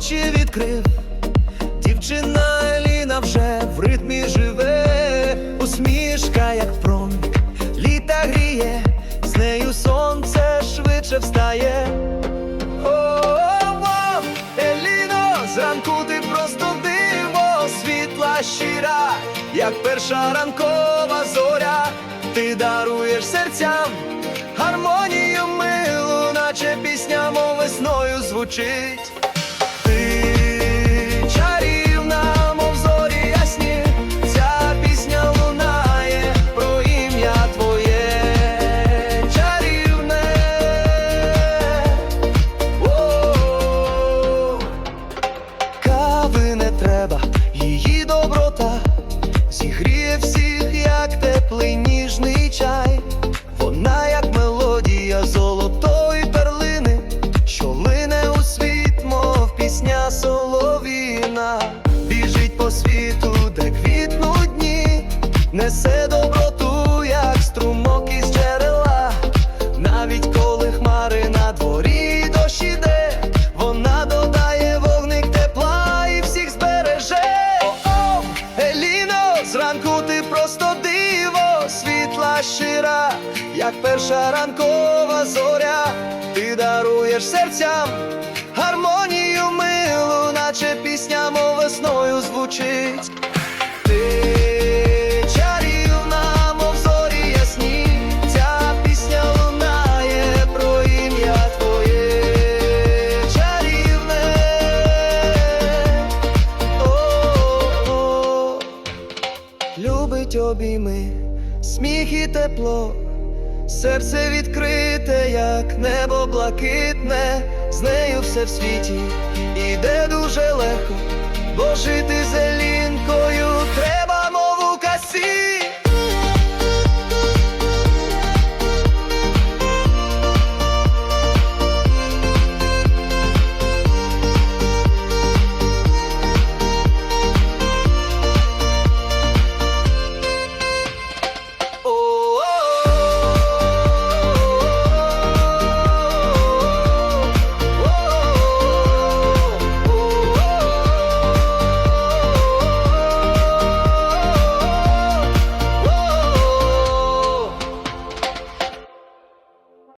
очі відкрив, дівчина Еліна вже в ритмі живе, усмішка, як промінь, літа гріє, з нею сонце швидше встає. О-о-о, Еліно, зранку ти просто диво, світла щира, як перша ранкова зоря, ти даруєш серцям гармонію милу, наче пісня мов весною звучить. Зігріє всіх, як теплий ніжний чай. Зранку ти просто диво, світла щира, як перша ранкова зоря, ти даруєш серцям гармонію милу, наче пісня мов весною звучить. Любить обійми, сміх і тепло, серце відкрите, як небо блакитне, з нею все в світі іде дуже легко, бо жити з